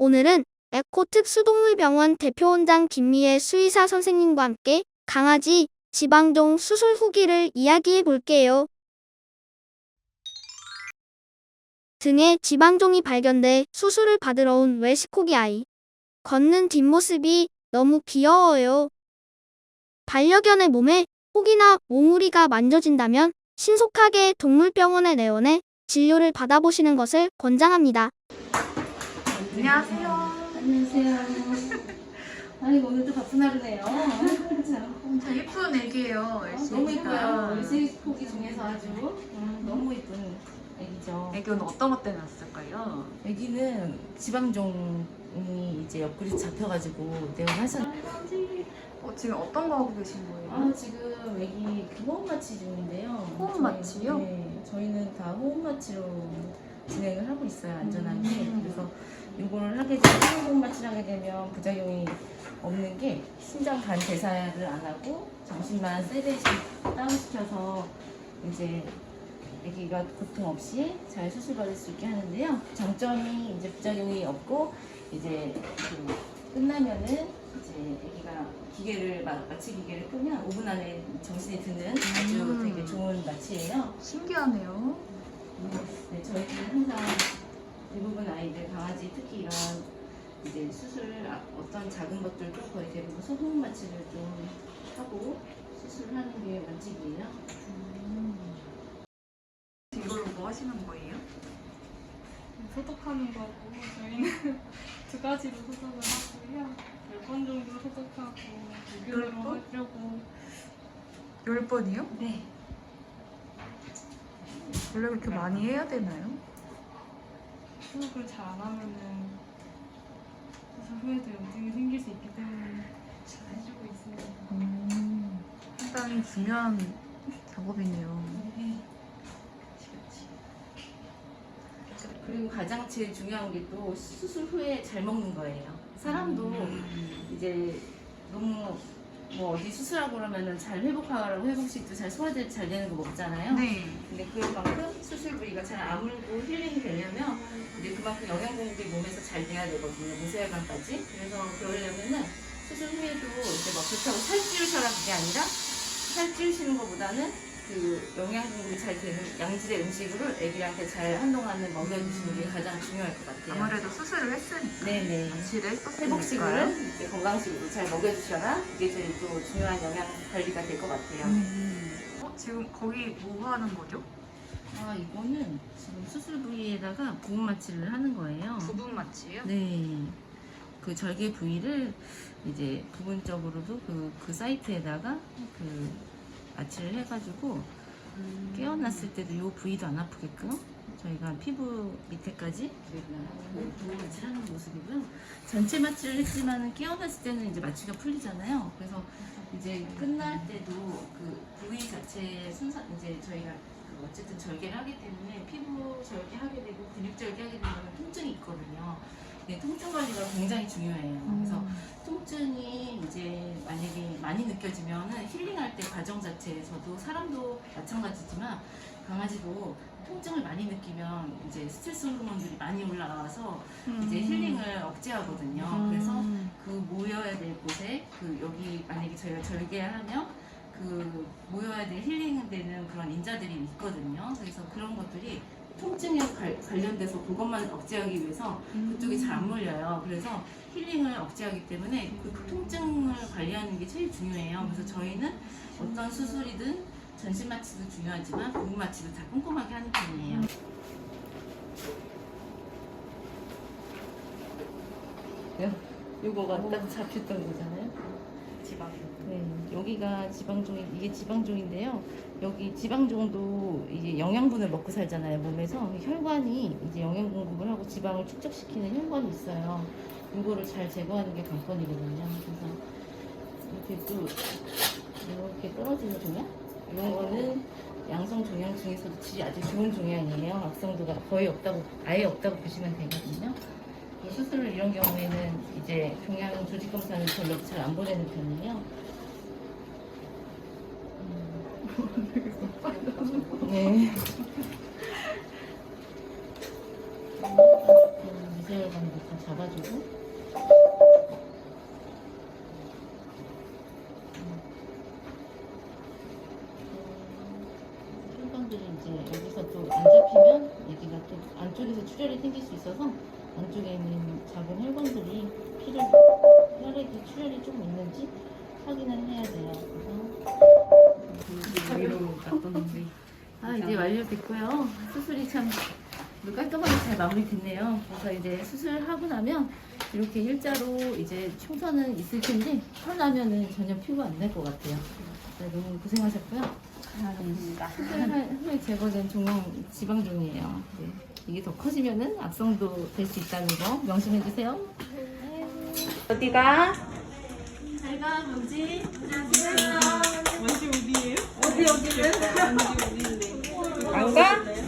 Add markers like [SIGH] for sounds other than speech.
오늘은 에코특 수동물병원 대표원장 김미애 수의사 선생님과 함께 강아지 지방종 수술 후기를 이야기해 볼게요. 등에 지방종이 발견돼 수술을 받으러 온 웰시코기 아이. 걷는 뒷모습이 너무 귀여워요. 반려견의 몸에 혹이나 몽우리가 만져진다면 신속하게 동물병원에 내원해 진료를 받아보시는 것을 권장합니다. 안녕하세요. 안녕하세요. [LAUGHS] 아이고 오늘도 바쁜 하루네요. 참. 저 예쁜 애기예요. 너무 애기가. 예뻐요. LCD 포기 중에서 아주 음, 너무 예쁜 애기죠. 애기 오늘 어떤 것 때문에 왔을까요? 애기는 지방종이 이제 옆구리 잡혀가지고 내원하셨. 어, 지금 어떤 거 하고 계신 거예요? 아 지금 애기 그 호흡 마취 중인데요. 호흡 마취요? 네, 저희는 다 호흡 마취로 진행을 하고 있어요 안전하게. 음. 그래서 이거를 하게 되면 호흡 마취를 하게 되면 부작용이 없는 게 심장 간 대사를 안 하고 정신만 세대씩 다운시켜서 이제 아기가 고통 없이 잘 수술 받을 수 있게 하는데요. 장점이 이제 부작용이 없고 이제 그 끝나면은 이제 아기가 기계를 마, 마취 기계를 끄면 5분 안에 정신이 드는 아주 음. 되게 좋은 마취예요. 신기하네요. 네, 저희는 항상 대부분 아이들 강아지 특히 이런 이제 수술 아- 어떤 작은 것들도 거의 대부분 소독 마취를 좀 하고 수술하는 게 원칙이에요. 이걸로 뭐 하시는 거예요? 소독하는 거고 저희는 [LAUGHS] 두 가지로 소독을 하고요. 열 번 정도 소독하고 열 번? 하려고 열 번이요? 네. 원래 그렇게 많이 해야 되나요? 소독을 잘 안 하면은 수술 후에도 염증이 생길 수 있기 때문에 잘 해주고 있습니다. 음, 상당히 중요한 작업이네요. 네. 그리고 가장 제일 중요한 게 또 수술 후에 잘 먹는 거예요. 사람도 음. 이제 너무 뭐 어디 수술하고 그러면은 잘 회복하라고 회복식도 잘 소화될 잘 되는 거 먹잖아요. 네. 근데 그만큼 수술 부위가 잘 아물고 힐링이 되려면 이제 그만큼 영양 공급이 몸에서 잘 돼야 되거든요. 무쇠혈관까지. 그래서 그러려면은 수술 후에도 이제 막 그렇다고 살찌우셔라 그게 아니라 살찌우시는 것보다는 그 영양 공급이 잘 되는 양질의 음식으로 애기한테 잘 한동안은 먹여주시는 게 가장 중요할 것 같아요. 아무래도 수술을 했으니까. 네네. 마취를 했었으니까요. 회복식으로 이제 건강식으로 잘 먹여주셔라. 그게 제일 또 중요한 영양 관리가 될 것 같아요. 음. 어, 지금 거기 뭐 하는 거죠? 아 이거는 지금 수술 부위에다가 부분 마취를 하는 거예요. 부분 마취요? 네. 그 절개 부위를 이제 부분적으로도 그, 그 사이트에다가 그 마취를 해가지고 깨어났을 때도 이 부위도 안 아프게끔 저희가 피부 밑에까지 그 부분 마취를 하는 모습이고요. 전체 마취를 했지만은 깨어났을 때는 이제 마취가 풀리잖아요. 그래서 이제 끝날 때도 그 부위 자체의 순서 이제 저희가 그 어쨌든 절개를 하기 때문에 피부 절개하게 되고 근육 절개하게 되면 통증이 있거든요. 네, 통증 관리가 굉장히 중요해요. 통증이 이제 만약에 많이 느껴지면은 힐링할 때 과정 자체에서도 사람도 마찬가지지만 강아지도 통증을 많이 느끼면 이제 스트레스 호르몬들이 많이 올라와서 이제 힐링을 억제하거든요. 그래서 그 모여야 될 곳에 그 여기 만약에 저희가 절개하면 그 모여야 될 힐링되는 그런 인자들이 있거든요. 그래서 그런 것들이 통증에 관- 관련돼서 그것만 억제하기 위해서 그쪽이 잘안 물려요. 그래서 힐링을 억제하기 때문에 그 통증을 관리하는 게 제일 중요해요. 그래서 저희는 어떤 수술이든 전신 마취도 중요하지만 부분 마취도 다 꼼꼼하게 하는 편이에요. 요거가 딱 잡혔던 거잖아요. 지방. 네, 여기가 지방종이 이게 지방종인데요. 여기 지방종도 이제 영양분을 먹고 살잖아요 몸에서 혈관이 이제 영양 공급을 하고 지방을 축적시키는 혈관이 있어요. 이거를 잘 제거하는 게 관건이거든요. 그래서 이렇게 또 이렇게 떨어지는 종양 이런 거는 양성 종양 중에서도 질이 아주 좋은 종양이에요. 악성도가 거의 없다고 아예 없다고 보시면 되거든요. 그 수술을 이런 경우에는 이제 종양 조직 검사는 별로 잘 안 보내는 편이에요. 네. 문제열감도 다 잡아주고 혈관들이 여기서 또 안 잡히면 안쪽에서 출혈이 생길 수 있어서 안쪽에 있는 작은 혈관들이 혈액이 출혈이 좀 있는지 확인을 해야 돼요. 그래서. 아 이제 완료됐고요. 수술이 참 깔끔하게 잘 마무리됐네요. 그래서 이제 수술하고 나면 이렇게 일자로 이제 총선은 있을 텐데 털나면은 전혀 피부 안 날 것 같아요. 네, 너무 고생하셨고요. 감사합니다. 수술할 후에 제거된 종양 지방종이에요. 네. 이게 더 커지면은 악성도 될 수 있다는 거 명심해 주세요. 어디가? 잘가 먼지. 원지 어디예요? 어디 어디예요? 원지 어디인데? 안 가?